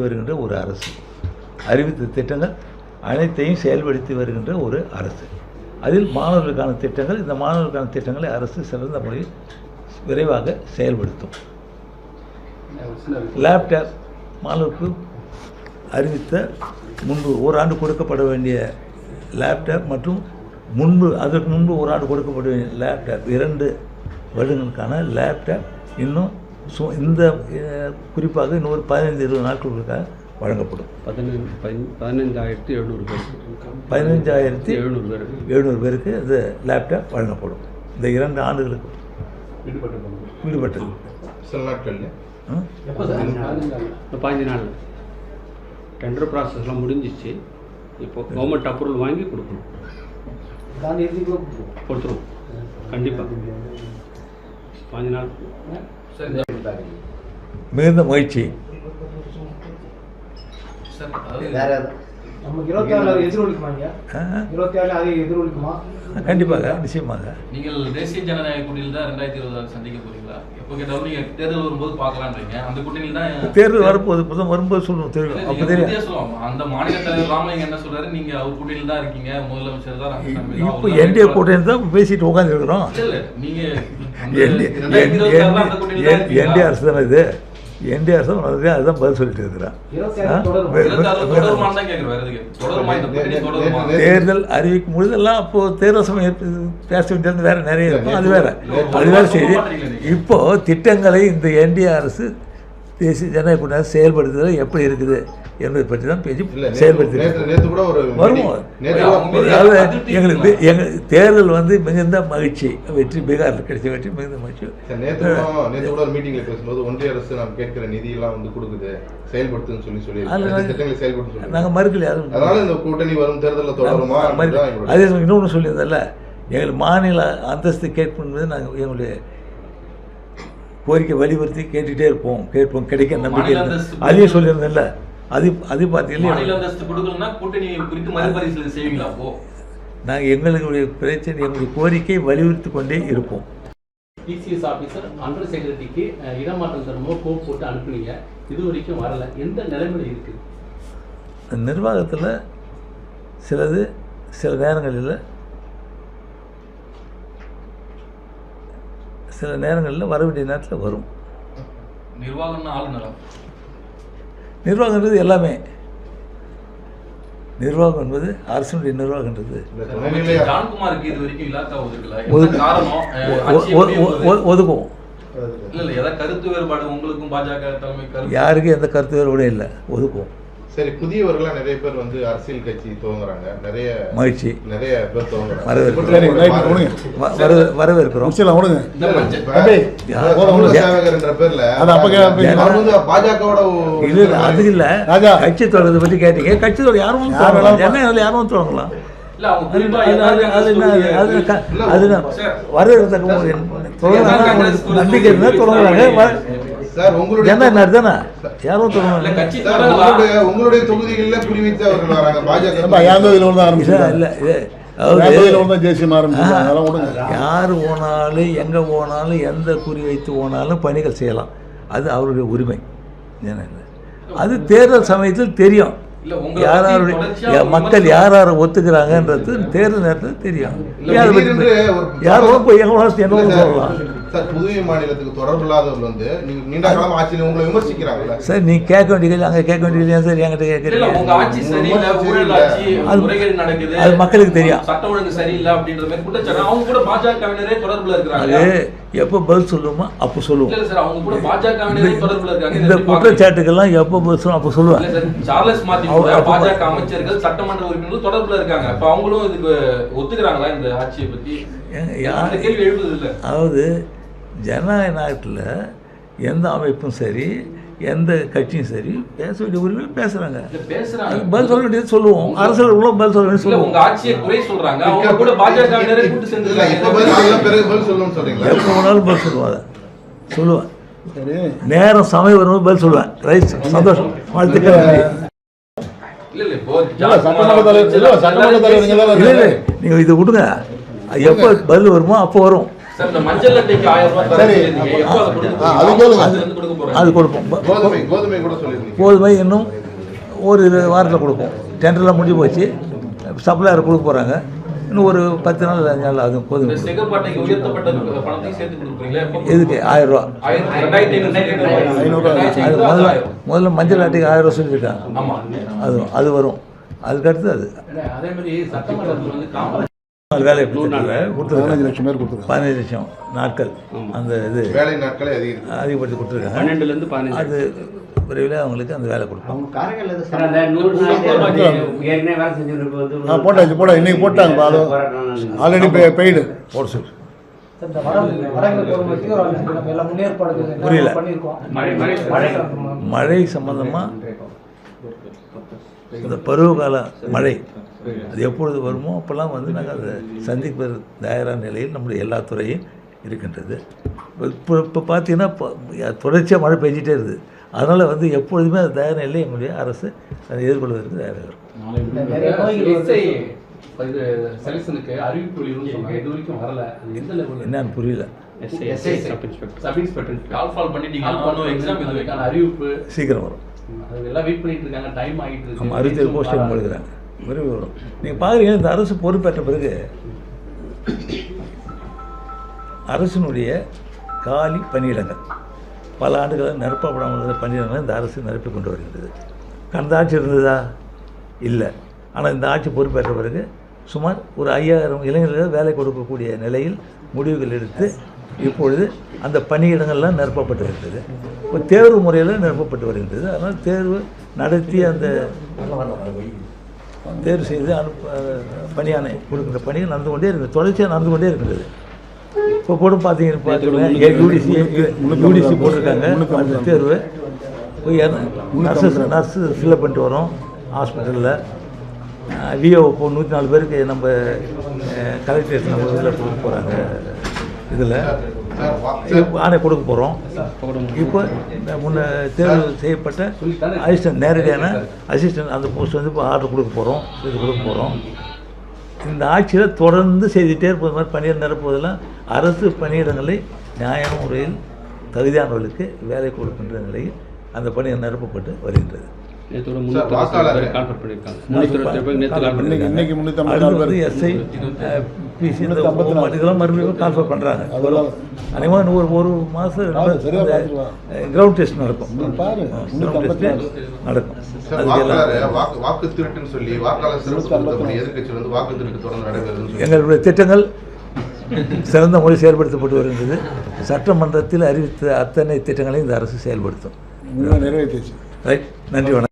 வருகின்ற ஒரு அரசு. அறிவித்த திட்டங்கள் அனைத்தையும் செயல்படுத்தி வருகின்ற ஒரு அரசு. அதில் மாணவர்களுக்கான திட்டங்கள் இந்த மாணவர்களுக்கான திட்டங்களை அரசு சிறந்த முறையில் விரைவாக செயல்படுத்தும். லேப்டாப் மாணவருக்கு அறிவித்த முன்பு ஓராண்டு கொடுக்கப்பட வேண்டிய லேப்டாப் மற்றும் முன்பு அதற்கு முன்பு ஓராண்டு கொடுக்கப்பட வேண்டிய லேப்டாப் இரண்டு வருடங்களுக்கான லேப்டாப் இன்னும் சு இந்த குறிப்பாக இன்னொரு பதினைந்து இருபது நாட்களுக்காக வழங்கப்படும். பதினஞ்சு பதினஞ்சாயிரத்தி எழுநூறு பேர் பதினஞ்சாயிரத்தி எழுநூறு பேர் எழுநூறு பேருக்கு இந்த லேப்டாப் வழங்கப்படும். இந்த இரண்டு ஆண்டுகளுக்கு. விடுபட்டது. சில நாட்கள்ல. பதினஞ்சு நாள். டெண்டர் ப்ராசஸ்லாம் முடிஞ்சிச்சு. இப்போ கவர்மெண்ட் அப்ரூவல் வாங்கி கொடுக்கணும். கொடுத்துருவோம். கண்டிப்பாக பாஞ்சு நாள் மிகுந்த மகிழ்ச்சி கண்டிப்பாக நிச்சயமாக. நீங்கள் தேசிய ஜனநாயக கூட்டணியில் தான் ரெண்டாயிரத்தி இருபதாறு சந்திக்க போறீங்களா? எப்போ கேட்டாலும் நீங்க தேர்தல் வரும்போது பார்க்கலான்றீங்க. அந்த கூட்டணியில் தான் தேர்தல் வரப்போகுது புதும் வரும்போது சொல்லுவோம் தெரியும் அப்போ தெரியும். அந்த மாநில தலைவர் ராமலிங்கம் என்ன சொல்றாரு? நீங்க அவர் கூட்டணியில் தான் இருக்கீங்க. முதலமைச்சர் தான் இப்போ என்டிஏ வேட்பாளர். கூட்டணி தான் பேசிட்டு உட்காந்துருக்குறோம் இல்ல, நீங்க அந்த ரெண்டாயிரத்தி இருபத்தாறுல அந்த கூட்டணியில் தான் என்டி இருக்கீங்களா? அரசு தானே இது? என்டி அரசு தான் அதுதான் அதுதான் பதில் சொல்லிட்டு இருக்கிறான்? தேர்தல் அறிவிக்கும் பொழுது எல்லாம் அப்போ தேர்தல் சமயம் பேச வேண்டியது வேற நிறைய இருக்கும். அது வேற. அது வேற செய்தி. இப்போ திட்டங்களை இந்த என்டிஏ அரசு தேசிய ஜனநாயக கூட்டணி செயல்படுத்துதல் எப்படி இருக்குது? என்பதை பற்றி தான் பேசி செயல்படுத்தி வருவோம். அதாவது எங்களுக்கு எங்கள் தேர்தல் வந்து மிகுந்த மகிழ்ச்சி. வெற்றி பீகாரில் கிடைச்ச வெற்றி மிகுந்த மகிழ்ச்சி. நேத்து கூட ஒரு மீட்டிங்ல பேசும்போது ஒன்றிய அரசு நாம் கேட்கிற நிதி எல்லாம் வந்து கொடுக்குது. செயல்படுத்துன்னு சொல்லி சொல்லி செயல்படுத்த நாங்கள் மறுக்கல யாரும் அதனால இந்த கூட்டணி வரும் தேர்தலில் தொடருமா அதே இன்னொன்று சொல்லியிருந்தேன்ல எங்கள் மாநில அந்தஸ்து கேட்பது நாங்கள் எங்களுடைய கோரிக்கை வலியுறுத்தி கேட்டுகிட்டே இருப்போம். கேட்போம். கிடைக்க நம்பிக்கை அதையும் சொல்லியிருந்தேன்ல. அது அது பார்த்தீங்கன்னா நாங்கள் எங்களுடைய பிரச்சனை எங்களுடைய கோரிக்கை வலியுறுத்தி கொண்டே இருப்போம். டிசிஎஸ் ஆஃபீஸர் அண்டர் செக்ரட்டரிக்கு இடமாற்றம் தரமோ கோப் போட்டு அனுப்புனீங்க. இது வரைக்கும் வரல. எந்த நிலைமையில இருக்கு? நிர்வாகத்தில் சிலது சில நேரங்களில் சில நேரங்களில் வர வேண்டிய நேரத்தில் வரும். நிர்வாகம்னா ஆளுநரா? நிர்வாகன்றது எல்லாமே. நிர்வாகம் என்பது அரசனுடைய நிர்வாகன்றது ஒதுக்குவோம். இல்ல இல்ல ஏதாவது கருத்து வேறுபாடு உங்களுக்கும் பாஜக தலைமை கருத்து? யாருக்கும் எந்த கருத்து வேறுபாடும் இல்லை. ஒதுக்குவோம். சரி புதியவர்களா நிறைய பேர் வந்து அரசியல் கட்சி துவங்குறாங்க. நிறைய மகிழ்ச்சி. நிறைய பேர் துவங்குறாங்க. வரவேற்கிறோம். பாஜகவோட இது அது இல்லை. ராஜா. கட்சி தொடர்றதை பற்றி கேட்டீங்க. கட்சி தொடர் யாரும் என்ன யாரும் தொடங்கலாம் இல்ல அவங்க அது குறிப்பா அது- அது- அது என்ன? அது- அது எதாவது க- அது என்ன? சார். வரவேற்கத்தக்க ஒரு தொடங்குறாங்க, அவங்களுக்கு நம்பிக்கை தொடங்குறாங்க சார் உங்களுடைய நாடு தானே தொடங்கலாம் உங்களுடைய உங்களுடைய தொகுதிகளில் குறிவைத்து அவர்கள் வராங்க. பாஜக என் தொகுதியில் தான் இல்லை ஆரம்பிச்சிருக்காங்க இல்லை இது யார் போனாலும் எங்கே போனாலும் எந்த குறி வைத்து போனாலும் பணிகள் செய்யலாம். அது அவருடைய உரிமை. அது தேர்தல் சமயத்தில் தெரியும். இல்ல, உங்க யார் யாருடைய மக்கள். யார் யாரை ஒத்துக்கிறாங்கன்றது தேர்தல் நேரத்தில் தெரியும். யார் யாரோ வேணாலும் என்ன சொல்லலாம் சார் புதுவை மாநிலத்துக்கு தொடர்பு இல்லாதவர்கள் வந்து நீங்க நீண்ட காலம் ஆட்சியில் உங்களை விமர்சிக்கிறாங்கல்ல? சார் நீ கேட்க வேண்டிய கேள்வி அங்கே கேட்க வேண்டிய கேள்வி சார்? என்கிட்ட இல்ல கேட்குறீங்க உங்க ஆட்சி சரியில்லை ஊழல் ஆட்சி அது- முறைகேடு நடக்குது. அது மக்களுக்கு தெரியும். சட்டம் ஒழுங்கு சரியில்லை அப்படின்ற மாதிரி குற்றச்சாட்டு. அவங்க கூட பாஜகவினரே தொடர்புல அது இருக்கிறாங்க எப்போ பதில் சொல்லுமோ அப்போ சொல்லுவோம். இல்ல சார் அவங்க கூட பாஜகவினரே தொடர்புல இருக்காங்க. இதை இந்த? குற்றச்சாட்டுக்கெல்லாம் எப்போ பதில் சொல்லும் அப்போ சொல்லுவேன். இல்ல சார் சார்லஸ் மார்டின் பாஜக அமைச்சர்கள் சட்டமன்ற உறுப்பினர்கள் தொடர்புல இருக்காங்க. அப்ப அவங்களும் இதுக்கு ஒத்துக்கிறாங்களா இந்த ஆட்சியை அந்த யார் கேள்வி எழுப்புது இல்ல அதாவது ஜனநாயக நாட்டில் எந்த அமைப்பும் சரி எந்த கட்சியும் சரி பேச வேண்டிய உரிமையில் பேசுகிறாங்க பதில் சொல்ல வேண்டியது சொல்லுவோம். அரசியல் உள்ள பதில் சொல்ல வேண்டியது சொல்லுவோம். ஆட்சியை குறை அவங்க கூட எப்போ வேணாலும் பதில் சொல்லுவேன். அதை சொல்லுவேன் நேரம் சமயம் வரும்போது பதில் சொல்லுவேன். ரைட் சந்தோஷம். வாழ்த்துக்கள். நீங்கள் இதை விடுங்க அது எப்போ பதில் வருமோ அப்போ வரும். அதை கொடுப்போம். கோதுமை கோதுமை கூட சொல்லியிருந்தீங்க கோதுமை இன்னும் ஒரு இரு வாரத்தில் கொடுப்போம். டெண்டர்லாம் முடிஞ்சு போச்சு. சப்ளையர் கொடுக்க போகிறாங்க இன்னும் ஒரு பத்து நாள் அஞ்சு நாள் ஆகும் கோதுமை எதுக்கு? ஆயிரம் ரூபா. அது முதல்ல முதல்ல மஞ்சள் அட்டைக்கு ஆயிரம் ரூபா சொல்லியிருக்காங்க. அது அது வரும். அதுக்கடுத்து அது. வேலையை கொடுத்துருக்காங்க கொடுத்துருக்காங்க பதினஞ்சு லட்சம் பேர் கொடுத்துருக்காங்க பதினஞ்சு லட்சம் நாட்கள் அந்த இது வேலை நாட்களே அதிகம் அதிகப்படுத்தி கொடுத்துருக்காங்க. பன்னெண்டுலேருந்து பதினஞ்சு. அது விரைவில் அவங்களுக்கு அந்த வேலை நாள் வேலை ஆ போட்டாச்சு போட்டா இன்னைக்கு போட்டாங்க ஆல்ரெடி பெய்டு. போட சொல்லு. புரியல. மழை சம்பந்தமாக இந்த பருவகால மழை அது எப்பொழுது வருமோ அப்போல்லாம் வந்து நாங்கள் அதை சந்திப்பது தயாரான நிலையில் நம்முடைய எல்லா துறையும் இருக்கின்றது. இப்போ இப்போ பார்த்தீங்கன்னா இப்போ தொடர்ச்சியாக மழை பெஞ்சிட்டே இருக்குது. அதனால் வந்து எப்பொழுதுமே அது தயார் நிலையில் எங்களுடைய அரசு அதை எதிர்கொள்வதற்கு தயாராக இருக்கும். செலக்ஷனுக்கு அறிவிப்பு இது வரைக்கும் வரல. என்னன்னு புரியல. சீக்கிரம் வரும். எல்லாம் வெயிட் பண்ணிட்டு இருக்காங்க. டைம் ஆகிட்டு இருக்கு. நம்ம அறுபத்தேழு போஸ்டிங் கொடுக்குறாங்க விரைவில் வரும் நீங்கள் பார்க்குறீங்க இந்த அரசு பொறுப்பேற்ற பிறகு அரசினுடைய காலி பணியிடங்கள் பல ஆண்டுகளாக நிரப்பப்படாமல் இருந்த பணியிடங்களை இந்த அரசு நிரப்பி கொண்டு வருகிறது. கடந்த ஆட்சி இருந்ததா? இல்லை. ஆனால் இந்த ஆட்சி பொறுப்பேற்ற பிறகு சுமார் ஒரு ஐயாயிரம் இளைஞர்கள் வேலை கொடுக்கக்கூடிய நிலையில் முடிவுகள் எடுத்து இப்பொழுது அந்த பணியிடங்கள்லாம் நிரப்பப்பட்டு வருகிறது. இப்போ தேர்வு முறையில் நிரப்பப்பட்டு வருகின்றது அதனால் தேர்வு நடத்தி அந்த தேர்வு செய்து அனுப்ப பணியானை கொடுக்கின்ற பணிகள் நடந்து கொண்டே இருக்குது தொடர்ச்சியாக நடந்து கொண்டே இருக்கிறது இப்போ கூட பார்த்தீங்கன்னு பார்த்தீங்கன்னா யூடிசி யூடிசி போட்டிருக்காங்க. அந்த தேர்வு போய் நர்சஸ் நர்ஸு ஃபில்அப் பண்ணிட்டு வரோம் ஹாஸ்பிட்டலில். விஓ இப்போ நூற்றி நாலு பேருக்கு நம்ம கலெக்டரேட் நம்ம இதில் போகிறாங்க இதில். ஆணை கொடுக்க போகிறோம் இப்போ முன்ன தேர்வு செய்யப்பட்ட அசிஸ்டன்ட் நேரடியான அசிஸ்டன்ட் அந்த போஸ்ட் வந்து இப்போ ஆர்டர் கொடுக்க போகிறோம் இது கொடுக்க போகிறோம் இந்த ஆட்சியில் தொடர்ந்து செய்துகிட்டே இருப்பது மாதிரி பணியிடம் நிரப்புவதெல்லாம் அரசு பணியிடங்களை நியாயமான முறையில் தகுதியானவர்களுக்கு வேலை கொடுக்கின்ற நிலையில் அந்த பணியிடம் நிரப்பப்பட்டு வருகின்றது. நேற்றோட முன்னூற்றி கால் பண்ணியிருக்காங்க. முன்னூற்றி பேர் நேற்று கால் பண்ணியிருக்காங்க. இன்னைக்கு எஸ்ஐ பிசி. இதெல்லாம் மறுபடியும் கால்ஃபர் பண்ணுறாங்க அதெல்லாம் அநேகமாக இன்னும் ஒரு ஒரு மாதம். கிரவுண்ட் டெஸ்ட் நடக்கும். நடக்கும். சார் அதுக்கெல்லாம் வாக்காளர் வாக்கு வாக்கு திருட்டுன்னு சொல்லி வாக்காளர் சிறப்பு திருத்தப்படி எதிர்க்கட்சி வந்து வாக்கு திருட்டு தொடர்ந்து நடைபெறுதுன்னு சொல்லி. எங்களுடைய திட்டங்கள் சிறந்த முறை செயல்படுத்தப்பட்டு வருகின்றது. சட்டமன்றத்தில் அறிவித்த அத்தனை திட்டங்களையும் இந்த அரசு செயல்படுத்தும். நிறைவேற்றிச்சு. ரைட் நன்றி வணக்கம்.